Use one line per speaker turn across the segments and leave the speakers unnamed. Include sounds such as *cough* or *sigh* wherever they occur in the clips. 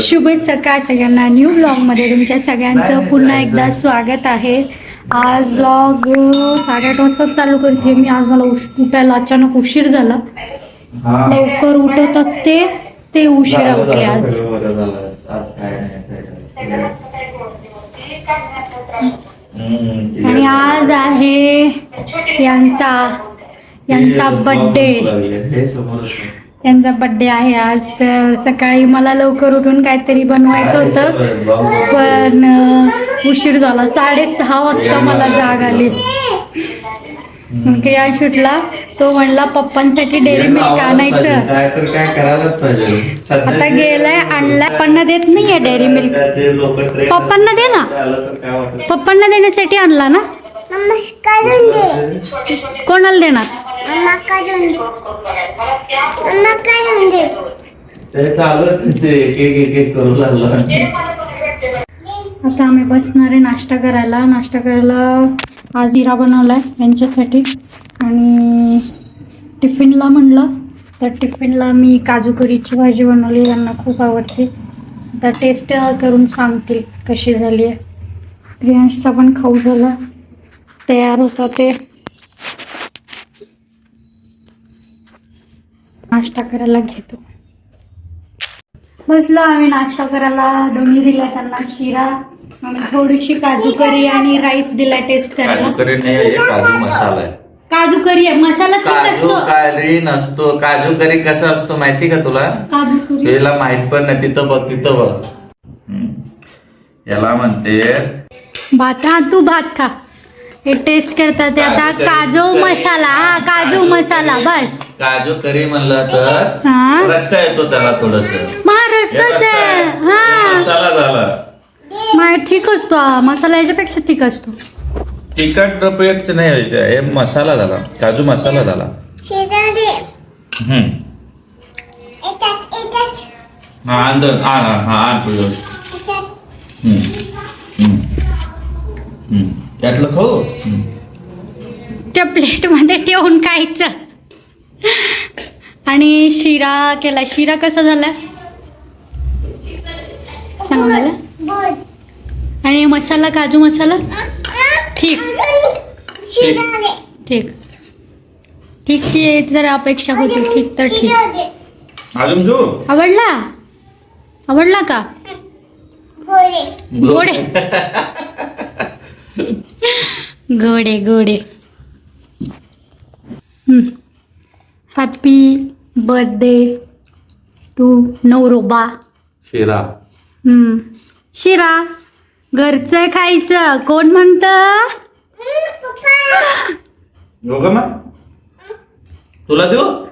शुभ सकाळ सगळ्यांना? न्यू ब्लॉगमध्ये तुमच्या सगळ्यांचं पुन्हा एकदा स्वागत आहे. आज ब्लॉग साडेआठ वाजता चालू करते मी. आज मला उश उठायला अचानक उशीर झाला. लवकर उठत असते ते उशिरा उठले आज. आणि आज आहे यांचा यांचा बड्डे यांचा बड्डे आहे आज तर सकाळी मला लवकर उठून काहीतरी बनवायचं होतं. पण उशीर झाला. साडेसहा वाजता मला जाग आली. क्रिया सुटला तो म्हणला पप्पांसाठी डेअरी मिल्क आणायचं. आता गेलाय आणलाय पप्पांना देत नाहीये डेअरी मिल्क पप्पांना दे ना. पप्पांना देण्यासाठी आणला ना? कोणाला देणार?
ते ते एक एक एक करू लागला
आता आम्ही बसणार आहे नाश्ता करायला. नाश्ता करायला आज हिरा बनवलाय यांच्यासाठी. आणि टिफिनला म्हणलं तर टिफिनला मी काजू करीची भाजी बनवली यांना खूप आवडते. आता टेस्ट करून सांगतील कशी झाली आहे. प्रियांशचा पण खाऊ झाला. तयार होता ते. नाश्ता करायला घेतो. बसलो आम्ही नाश्ता करायला. दोन्ही दिला त्यांना शिरा. आणि थोडीशी काजू करी आणि राईस दिला टेस्ट
काजू
करायला
करी नाही काजू मसाला आहे.
काजू करी आहे. मसाला
काजू करी नसतो. काजू करी कसा असतो माहिती का तुला?
काजू करी.
तुला माहीत पण नाही. तिथं बघ तिथं बघ. हम्म. याला म्हणते
भात. हा तू भात खा. हे टेस्ट करतात ते आता
काजू करी-
काजू
करी-
मसाला हा काजू मसाला बस.
काजू करी म्हणलं तर
हा?
रस्सा येतो त्याला थोडस.
आहे. हा.
मसाला झाला.
मा- ठीक असतो. हा. मसाला याच्यापेक्षा ठीक असतो.
तिखट पेस्ट नाही व्हायचं. हे मसाला झाला. काजू मसाला झाला.
शेजार
हम्म. हा आण हा हा हा आण तुझं. हम्म. हम्म. त्यातलं खाऊ.
त्या प्लेटमध्ये ठेवून खायचं. आणि शिरा केला शिरा कसा झाला आणि मसाला काजू मसाला? ठीक.
दे
ठीक. ठीकची जर अपेक्षा होती ठीक तर ठीक. आवडला? आवडला का?
होय. *laughs*
गोडे गोडे. गोडे हॅपी बर्थडे टू नवरोबा
शिरा.
हम्म. शिरा घरचं खायचं कोण म्हणतं?
घेऊ का मग? तुला देऊ?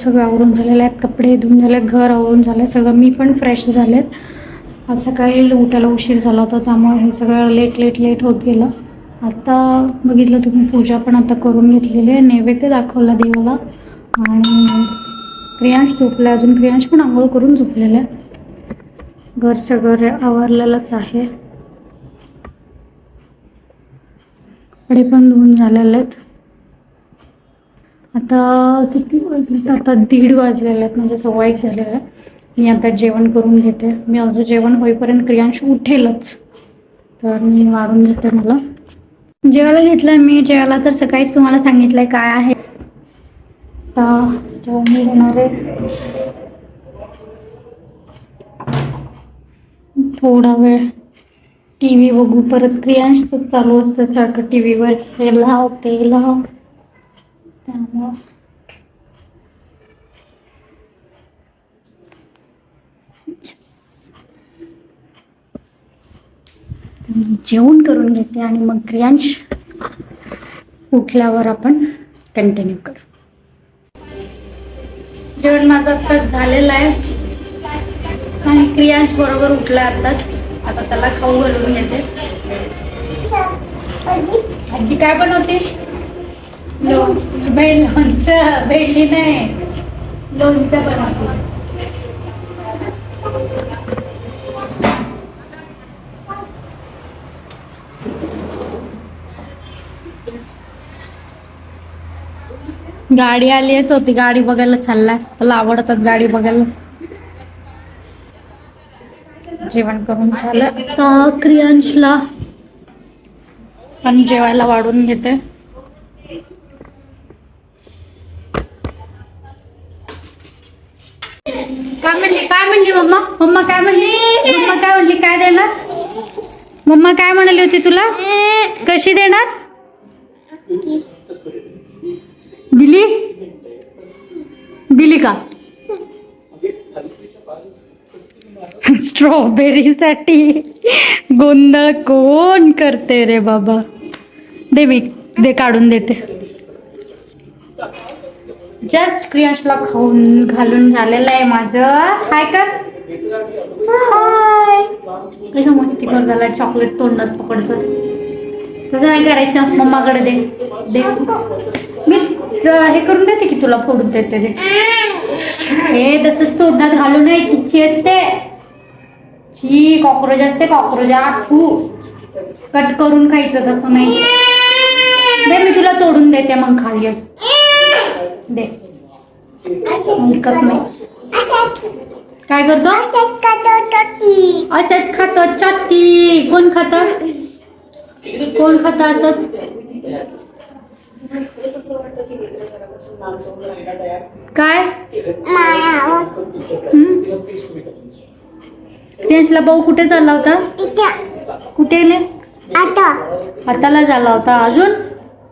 सगळं आवरून झालेलं आहेत कपडे धुवून झाले घर आवरून झालं सगळं मी पण फ्रेश झालेत. आज सकाळी उठायला उशीर झाला होता त्यामुळे हे सगळं लेट लेट लेट होत गेलं. आता बघितलं तुम्ही पूजा पण आता करून घेतलेली आहे नैवेद्य दाखवला देवाला. आणि क्रियांश झोपला अजून क्रियांश पण आंघोळ करून झोपलेलं आहे. घर सगळं आवरलेलंच आहे. कपडे पण धुवून झालेले आहेत. आता किती वाजले? आता दीड वाजलेले आहेत म्हणजे सव्वा एक झालेला आहे मी आता जेवण करून घेते. मी माझं जेवण होईपर्यंत क्रियांश उठेलच. तर मी मारून घेते मला. जेवायला घेतलं मी. जेवायला तर सकाळीच तुम्हाला सांगितलंय काय आहे. आता मी घेणार आहे. थोडा वेळ टी व्ही बघू. परत क्रियांशच चालू असतं सारखं टी व्हीवर हे लाव ते लाव. त्यामुळं मी जेवण करून घेते आणि मग क्रियांश उठल्यावर आपण कंटिन्यू करू. जेवण माझं आत्ताच झालेलं आहे. आणि क्रियांश बरोबर उठला आत्ताच आता त्याला खाऊ घालून घेते. आजी काय बनवते? लो भेळ लोणचं नाही. लोणचं गाडी आली येत तो ती गाडी बघायला चाललाय. त्याला आवडतात गाडी बघायला. जेवण करून झालं. तर क्रियांशला पण जेवायला वाढून घेते. काय म्हणली? काय म्हणली मम्मा? मम्मा काय म्हणली? मम्मा काय म्हणली? काय देणार? मम्मा काय म्हणाली होती तुला? कशी देणार? दिली दिली का? स्ट्रॉबेरी साठी गोंधळ कोण करते रे बाबा? दे मी दे काढून देते. जस्ट क्रियांशला खाऊन घालून झालेलं आहे माझं. हाय कर. हाय कसं मस्ती कर झाला चॉकलेट तोंडात पकडतो तसं नाही करायचं मम्माकडे दे. दे. मी हे करून देते की तुला फोडून देते ते. हे तसं तोंडात घालून आहे चिच्ची असते. छी कॉक्रोच असते कॉक्रोच. थू. कट करून खायचं तसं नाही. दे मी तुला तोडून देते मग खाली. दे. ऐकत नाही काय करतो? असंच खातो चट्टी कोण खात? कोण खात असंच? काय? क्रियांशला भाऊ कुठे चालला होता? कुठे गेले हाताला झाला होता. अजून?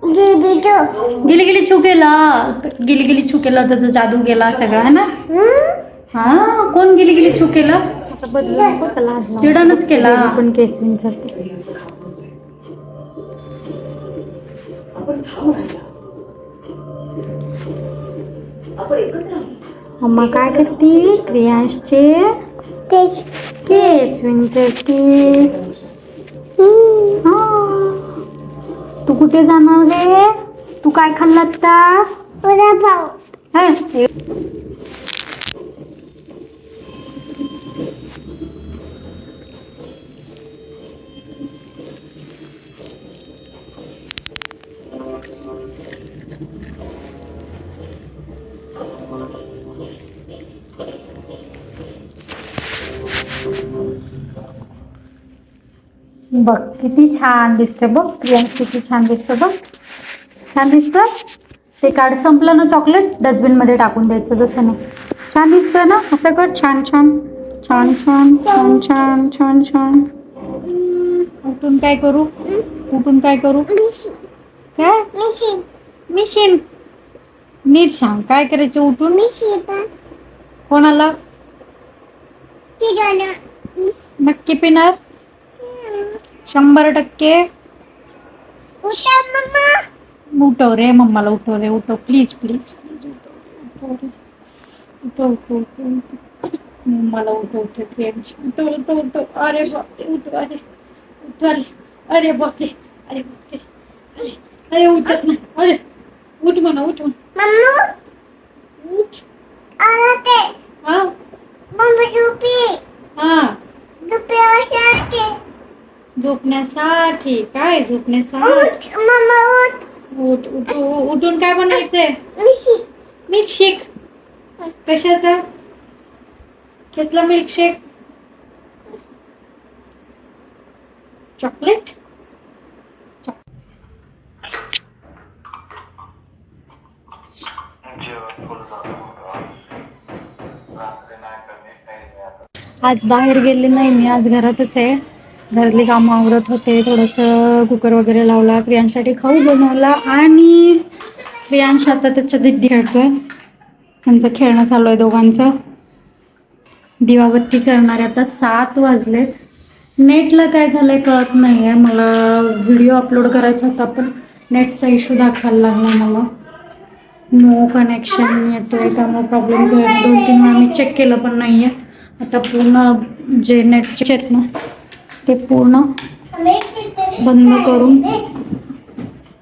गेली गेली छू गेला गेली गेली छू केला त्याचा जादू गेला सगळा है ना? हा? कोण गेली गेली छू केला चिडानच केला. पण केस मम्मा काय करते? क्रियांशचे केस विंचरते. हा. तू कुठे जाणार रे तू काय हे, हे. बघ किती छान दिसते बघ प्रियांश किती छान दिसते बघ. छान दिसतं ते कार्ड संपलं ना चॉकलेट डस्टबिनमध्ये टाकून द्यायचं जसं नाही छान दिसतं ना? असं कर. छान छान. छान छान छान छान छान छान. उठून काय करू? उठून काय करू? काय? मिशीन नीट सांग काय करायचं उठून? कोणाला? नक्की पिणार? शंभर टक्के. उठव रे मम्माला उठव रे उठव. Please please उठव. रे. उठव उठव. मम्माला उठवते फ्रेंड्स उठव उठव उठव. अरे बापरे उठव अरे. उठ अरे. अरे बापरे अरे बापरे. अरे अरे उठत ना अरे उठ म्हणा उठ म्हणा. उठ. हा. हा. झोपण्यासाठी. काय झोपण्यासाठी? उठ उठून काय बनायचंय मिल्कशेक. कशाचा? कसला मिल्कशेक? चॉकलेट. आज बाहेर गेले नाही मी आज घरातच आहे. घरातली कामं आवरत होते थोडंसं कुकर वगैरे लावला क्रियांसाठी खाऊ बनवला आणि प्रियांश आता त्याच्या दिद्दी खेळतोय. त्यांचं खेळणं चालू आहे दोघांचं. दिवाबत्ती करणारे आता सात वाजलेत. नेटला काय झालंय कळत नाही आहे मला व्हिडिओ अपलोड करायचा होता पण नेटचा इश्यू दाखवायला लागला मला. नो कनेक्शन येतोय त्यामुळे प्रॉब्लेम दोन तीन वेळा मी चेक केलं पण नाही आहे आता पूर्ण जे नेटचे आहेत ना ते पूर्ण बंद करून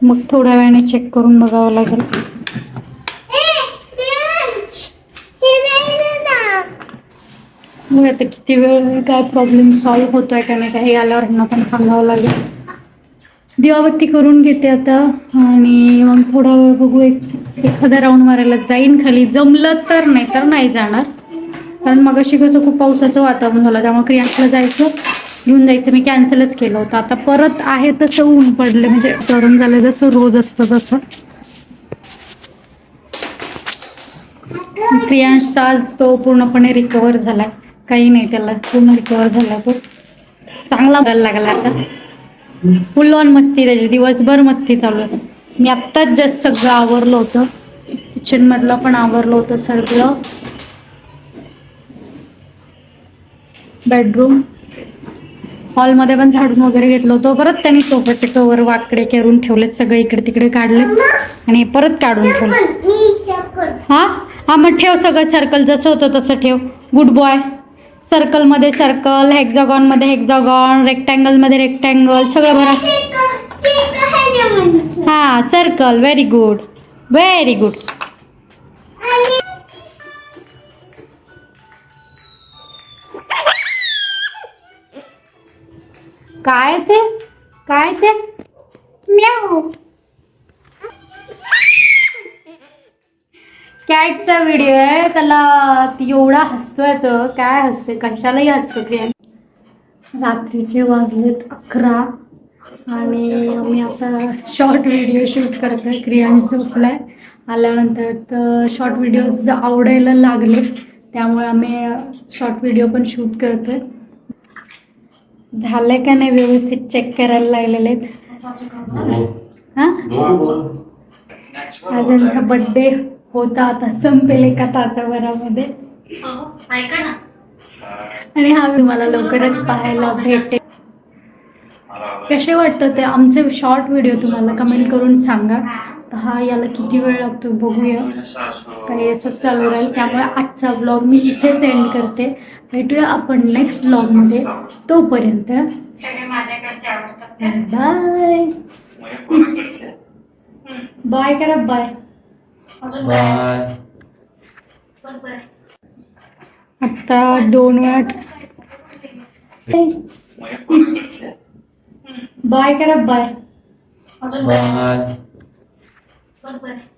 मग थोड्या वेळाने चेक करून बघावं लागेल. मग आता किती वेळ काय प्रॉब्लेम सॉल्व्ह होतोय का नाही काही आल्यावर ह्यांना पण सांगावं लागेल. दिवाबत्ती करून घेते आता आणि मग थोडा वेळ बघू एक एखादा राऊंड मारायला जाईन खाली. जमलं तर नाही तर नाही जाणार. कारण मग अशी कसं खूप पावसाचं वातावरण झालं त्यामुळे क्रियांकला जायचं. घेऊन जायचं. मी कॅन्सलच केलं होतं. आता परत आहे तसं ऊन पडलं म्हणजे गरम झालं जसं रोज असतं तसं. प्रियांशचा आज तो पूर्णपणे रिकवर झालाय. काही नाही त्याला पूर्ण रिकवर झाला तो. चांगला बघायला लागला आता. फुल ऑन मस्ती त्याची. दिवसभर मस्ती चालू आहे. मी आत्ताच जस्ट सगळं आवरलं होतं. किचन मधलं पण आवरलं होतं सगळं. बेडरूम हॉलमध्ये पण झाडून वगैरे घेतलं होतं. परत त्यांनी सोफ्याचे कवर वाकडे करून ठेवलेत सगळे इकडे तिकडे काढले आणि परत काढून ठेवले. हा हा? मग ठेव सगळं सर्कल जसं होतं तसं ठेव. गुड बॉय सर्कलमध्ये सर्कल हेक्झागॉनमध्ये हेक्झागॉन रेक्टँगलमध्ये रेक्टँगल सगळं भरा. हा circle very good very good काय ते? काय ते? म्याव कॅटचा व्हिडिओ आहे त्याला एवढा हसतोय तो. काय हसते कशालाही हसतो क्रिया रात्रीचे वाजलेत अकरा. आणि मी आता शॉर्ट व्हिडिओ शूट करतोय. क्रियाने झोपलाय. आल्यानंतर तर शॉर्ट व्हिडिओज आवडायला लागले. त्यामुळे आम्ही शॉर्ट व्हिडिओ पण शूट करतोय. झालंय का नाही व्यवस्थित? चेक करायला लागलेले आहेत. हां? आज त्यांचा बड्डे होता आता संपेल एका तासाभरामध्ये. आणि हा तुम्हाला लवकरच पाहायला भेटेल. कसे वाटतं ते आमचे शॉर्ट व्हिडिओ तुम्हाला कमेंट करून सांगा. तर हा याला किती वेळ लागतो बघूया. काही असं चालू राहील. त्यामुळे आजचा ब्लॉग मी इथेच एंड करते. भेटूया आपण नेक्स्ट ब्लॉगमध्ये तोपर्यंत बाय बाय करा बाय
बाय
आता दोन वेळा बाय करा बाय
बाय
बस